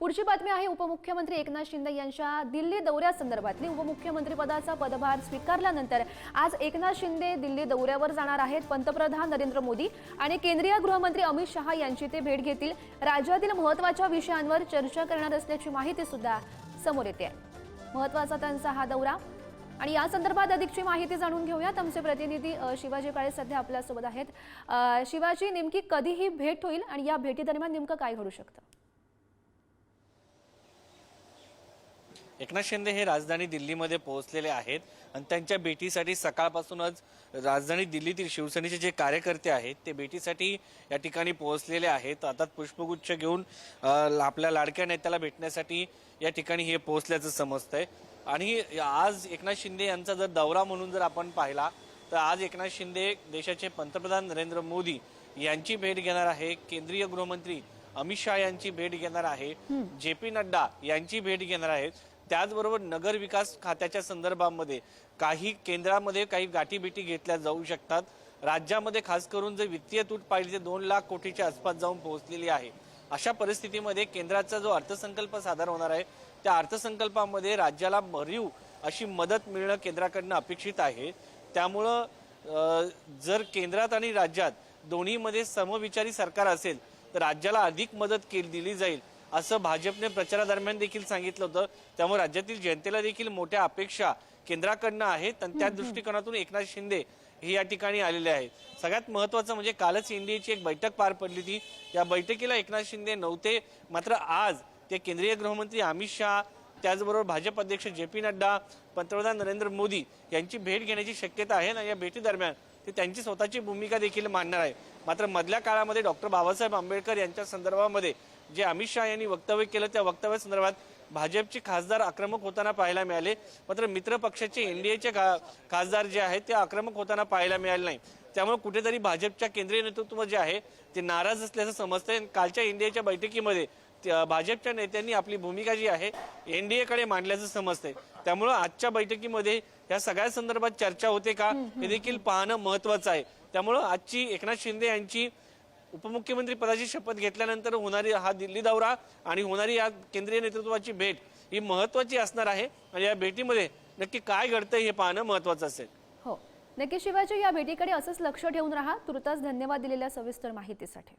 पुढची बातमी आहे उपमुख्यमंत्री एकनाथ शिंदे यांच्या दिल्ली दौऱ्यासंदर्भातली उपमुख्यमंत्रीपदाचा पदभार स्वीकारल्यानंतर आज एकनाथ शिंदे दिल्ली दौऱ्यावर जाणार आहेत. पंतप्रधान नरेंद्र मोदी आणि केंद्रीय गृहमंत्री अमित शहा यांची ते भेट घेतील. राज्यातील महत्त्वाच्या विषयांवर चर्चा करणार असल्याची माहिती सुद्धा समोर येते. आहे महत्त्वाचा त्यांचा हा दौरा. आणि या संदर्भात अधिकची माहिती जाणून घेऊयात. आमचे प्रतिनिधी शिवाजी काळे सध्या आपल्यासोबत आहेत. शिवाजी नेमकी कधीही भेट होईल आणि या भेटीदरम्यान नेमकं काय घडू शकतं? एकनाथ शिंदे हे राजधानी दिल्लीमध्ये पोहोचलेले आहेत आणि त्यांच्या भेटीसाठी सकाळपासूनच राजधानी दिल्लीतील शिवसेनेचे जे कार्यकर्ते आहेत ते भेटीसाठी या ठिकाणी पोहोचलेले आहेत. आता पुष्पगुच्छ घेऊन आपल्या लाडक्या नेत्याला भेटण्यासाठी या ठिकाणी हे पोहोचल्याचं समजतंय. आणि आज एकनाथ शिंदे यांचा जर दौरा म्हणून जर आपण पाहिला तर आज एकनाथ शिंदे देशाचे पंतप्रधान नरेंद्र मोदी यांची भेट घेणार आहे. केंद्रीय गृहमंत्री अमित शहा यांची भेट घेणार आहे. जे पी नड्डा यांची भेट घेणार आहेत. त्याचबरोबर नगर विकास खात्याच्या संदर्भामध्ये काही केंद्रामध्ये काही गाठीबिटी घेतल्या जाऊ शकतात. राज्यामध्ये खास करून जे वित्तीय तूट पाहिली ते दोन लाख कोटीच्या आसपास जाऊन पोहोचलेली आहे. अशा परिस्थितीमध्ये केंद्राचा जो अर्थसंकल्प सादर होणार आहे त्या अर्थसंकल्पामध्ये राज्याला भरीव अशी मदत मिळणं केंद्राकडनं अपेक्षित आहे. त्यामुळं जर केंद्रात आणि राज्यात दोन्हीमध्ये समविचारी सरकार असेल तर राज्याला अधिक मदत केली दिली जाईल. असं भाजपने प्रचारादरम्यान देखील सांगितलं होतं. त्यामुळे राज्यातील जनतेला देखील मोठ्या अपेक्षा केंद्राकडनं आहेत आणि त्या दृष्टिकोनातून एकनाथ शिंदे हे या ठिकाणी आलेले आहेत. सगळ्यात महत्वाचं म्हणजे कालच एनडीएची एक बैठक पार पडली होती. या बैठकीला एकनाथ शिंदे नव्हते. मात्र आज ते केंद्रीय गृहमंत्री अमित शहा त्याचबरोबर भाजप अध्यक्ष जे पी नड्डा पंतप्रधान नरेंद्र मोदी यांची भेट घेण्याची शक्यता आहे ना या भेटी दरम्यान ते त्यांची स्वतःची भूमिका देखील मांडणार आहे. मात्र मधल्या काळामध्ये डॉक्टर बाबासाहेब आंबेडकर यांच्या संदर्भामध्ये जे अमित शहा यांनी वक्तव्य केलं त्या वक्तव्यासंदर्भात भाजपचे खासदार आक्रमक होताना पाहायला मिळाले. मात्र मित्र पक्षाचे एनडीएचे खासदार जे आहेत ते आक्रमक होताना पाहायला मिळाले नाही. त्यामुळे कुठेतरी भाजपच्या केंद्रीय नेतृत्व जे आहे ते नाराज असल्याचं समजतंय कालच्या एनडीएच्या बैठकीमध्ये भाजपच्या नेत्यांनी आपली भूमिका जी आहे एनडीएकडे मांडल्याचं समजतंय. त्यामुळं आजच्या बैठकीमध्ये या सगळ्या संदर्भात चर्चा होते का हे देखील पाहणं महत्वाचं आहे. त्यामुळं आजची एकनाथ शिंदे यांची उपमुख्यमंत्री पदाची शपथ घेतल्यानंतर होणारी हा दिल्ली दौरा आणि होणारी या केंद्रीय नेतृत्वाची भेट ही महत्वाची असणार आहे. आणि या भेटीमध्ये नक्की काय घडतंय हे पाहणं महत्वाचं असेल. हो. नक्की शिवाजी या भेटीकडे असंच लक्ष ठेवून राहा. तुर्तास धन्यवाद दिलेल्या सविस्तर माहितीसाठी.